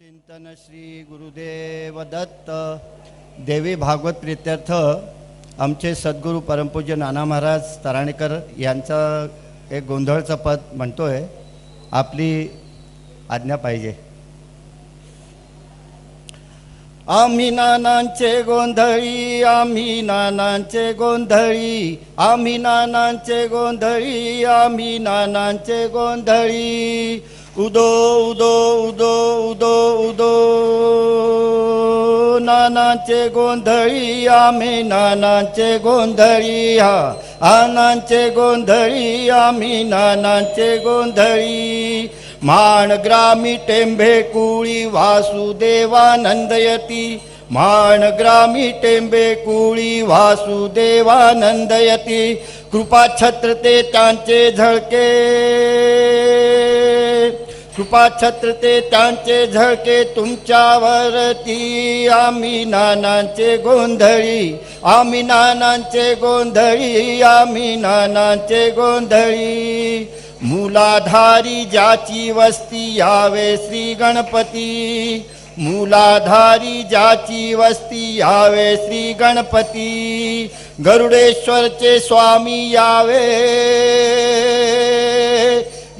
चिंतन श्री गुरुदेव दत्त देवी भागवत प्रित्यर्थ आमचे सद्गुरू परमपूज्य नाना महाराज तराणेकर यांचं एक गोंधळचं पद म्हणतोय आपली आज्ञा पाहिजे. आम्ही नानांचे गोंधळी आम्ही नानांचे गोंधळी आम्ही नानांचे गोंधळी आम्ही नानांचे गोंधळी. उदो उदो उदो उदो उदो। नानांचे गोंधळी आम्ही नानांचे गोंधळी हा आनांचे गोंधळी आम्ही नानांचे गोंधळी। माण ग्रामी टेंभे कुळी वासुदेवानंदयती। माण ग्रामी टेंबे कुळी वासुदेवानंदयती। कृपा छत्र ते त्यांचे झळके। कृपा ते त्यांचे झळके तुमच्यावरती. आम्ही नानांचे गोंधळी आम्ही नानांचे गोंधळी आम्ही नानांचे गोंधळी. मुलाधारी ज्याची वस्ती यावे श्री गणपती. मूलाधारी ज्याची वस्ती यावे श्री गणपती. गरुडेश्वरचे स्वामी यावे.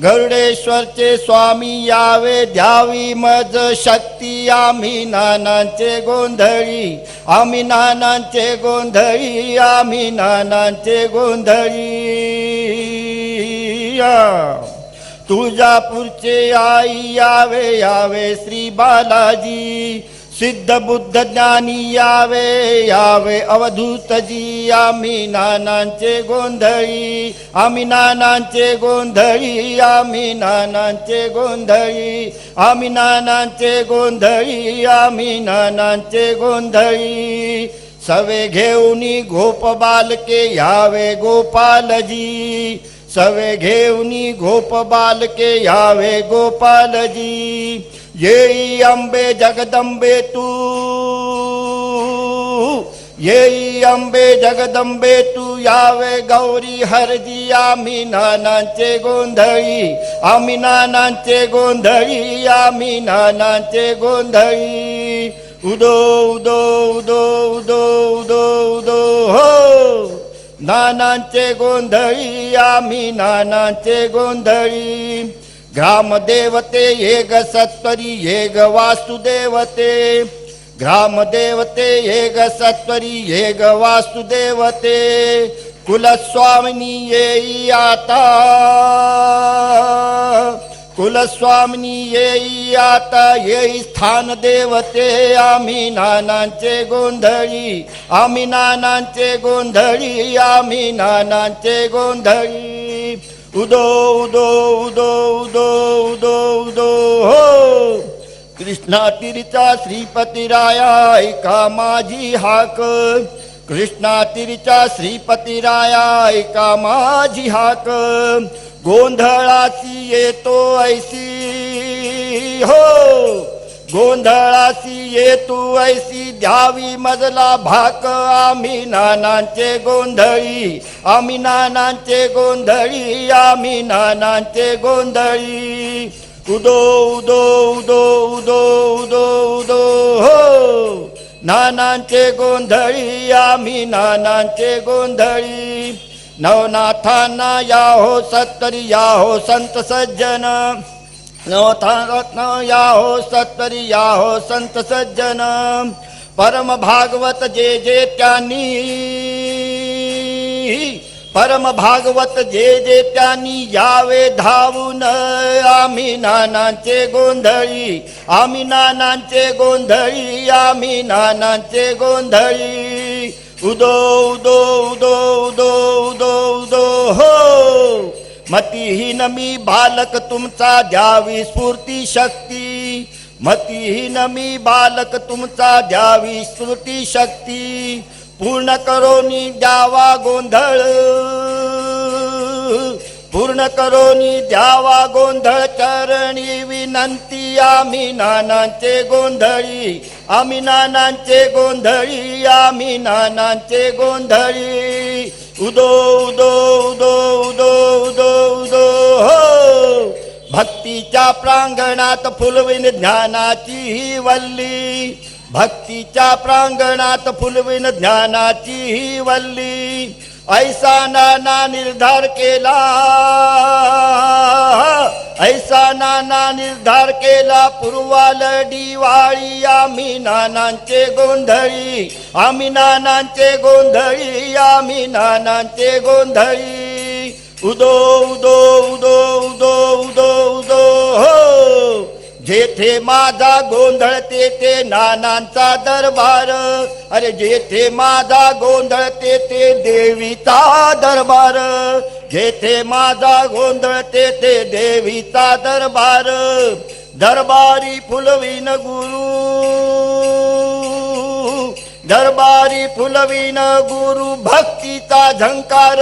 गरुडेश्वरचे स्वामी यावे द्यावी मज शक्ती आम्ही नानांचे गोंधळी आम्ही नानांचे गोंधळी आम्ही नानांचे गोंधळी. तुळजापूरचे आई यावे यावे श्री बालाजी. सिद्ध बुद्ध ज्ञानी यावे यावे अवधूतजी आम्ही नानांचे गोंधळी आम्ही नानांचे गोंधळी आम्ही नानांचे गोंधळी आम्ही नानांचे गोंधळी आम्ही नानांचे गोंधळी. सवे घेऊनी गोप बालके यावे गोपालजी सवे घेऊनी गोप बालके यावे गोपालजी. येई अंबे जगदंबे तू येई अंबे जगदंबे तू यावे गौरी हरदी आम्ही नानांचे गोंधळी आम्ही नानांचे गोंधळी आम्ही नानांचे गोंधळी उदो उदो उदो उदो उदो उदो हो नानांचे गोंधळी आम्ही नानांचे गोंधळी ग्रामदेवते ये ग सत्वरी ये ग वासुदेवते ग्रामदेवते ये ग सत्वरी ये ग कुलस्वामिनी येई आता कुलस्वामिनी येई आता येई स्थान देवते. आम्ही नानांचे गोंधळी आम्ही नानांचे गोंधळी आम्ही नानांचे गोंधळी. उदो उदो उदो उदो उदो उदो हो। कृष्णा तिरीचा श्रीपतीराया ऐका माझी हाक? कृष्णा तिरीचा श्रीपतीराया ऐका माझी हाक? गोंधळाची येतो ऐसी हो। गोंधळाची येतो ऐसी द्यावी मजला भाक. आम्ही नानांचे गोंधळी आम्ही नानांचे गोंधळी आम्ही नानांचे गोंधळी. उदो उदो उदो उदो उदो उदो हो. नानांचे गोंधळी आम्ही नानांचे गोंधळी. नवनाथांना या हो सत्तरी या हो संत सज्जन. नवनाथांना याहो सत्परी याहो संत सज्जन परम भागवत जे जे त्यांनी परम भागवत जे जे त्यांनी यावे धावून आम्ही नानांचे गोंधळी आम्ही नानांचे गोंधळी आम्ही नानांचे गोंधळी। उदो उदो उदो उदो उदो उदो हो। मतीहीन मी बालक तुमचा द्यावी स्फूर्ती शक्ती. मतीहीन मी बालक तुमचा द्यावी स्फूर्ती शक्ती. पूर्ण करोनी द्यावा गोंधळ. पूर्ण करोनी द्यावा गोंधळ चरणी विनंती आम्ही नानांचे गोंधळी. आम्ही नानांचे गोंधळी आम्ही नानांचे गोंधळी. उदो उदो उदो उदो उदो उदो हो! भक्तीच्या प्रांगणात फुलविन ज्ञानाची ही वल्ली. भक्तीच्या प्रांगणात फुलविन ज्ञानाची ही वल्ली. ऐसा नाना निर्धार केला. ऐसा नाना निर्धार केला पूर्वाल दिवाळी आम्ही नानांचे गोंधळी आम्ही नानांचे गोंधळी आम्ही नानांचे गोंधळी. उदो उदो उदो उदो उदो उदो हो. जेथे माझा गोंधळ तेथे नानांचा दरबार. अरे जेथे माझा गोंधळ तेथे देवीचा दरबार. जेथे माझा गोंधळ तेथे देवीचा दरबार. दरबारी फुलवीन गुरु. दरबारी फुलवीन गुरु भक्तीचा झंकार.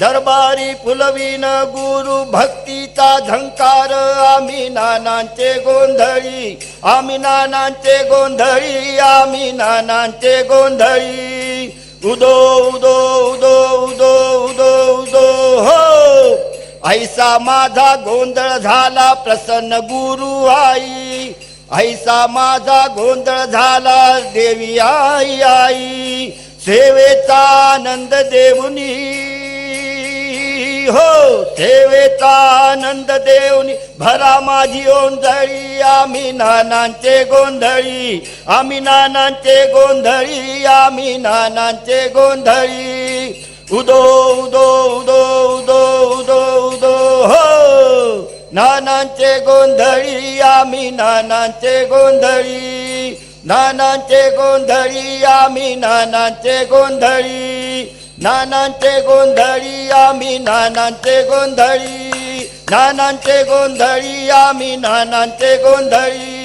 दरबारी फुलवीन गुरु भक्तीचा झंकार. आम्ही नानांचे गोंधळी आम्ही नानांचे गोंधळी आम्ही नानांचे गोंधळी. उदो उदो उदो ऐसा माझा गोंधळ झाला प्रसन्न गुरु आई. ऐसा माझा गोंधळ झाला देवी आई आई. सेवेचा आनंद देवनी हो सेवेचा आनंद देवनी भरा माझी ओंधळी आम्ही नानांचे गोंधळी. आम्ही नानांचे गोंधळी आम्ही नानांचे गोंधळी. उदो उदो उदो उदो उदो उदो हो. नानांचे गोंधळी आम्ही नानांचे गोंधळी. नानांचे गोंधळी आम्ही नानांचे गोंधळी. नानांचे गोंधळी आम्ही नानांचे गोंधळी. नानांचे गोंधळी आम्ही नानांचे गोंधळी.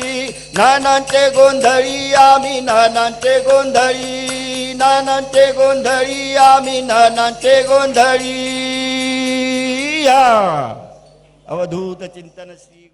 नानांचे गोंधळी आम्ही नानांचे गोंधळी. नानांचे गोंधळी आम्ही नानांचे गोंधळी. या अवधूत चिंतन श्री गुरु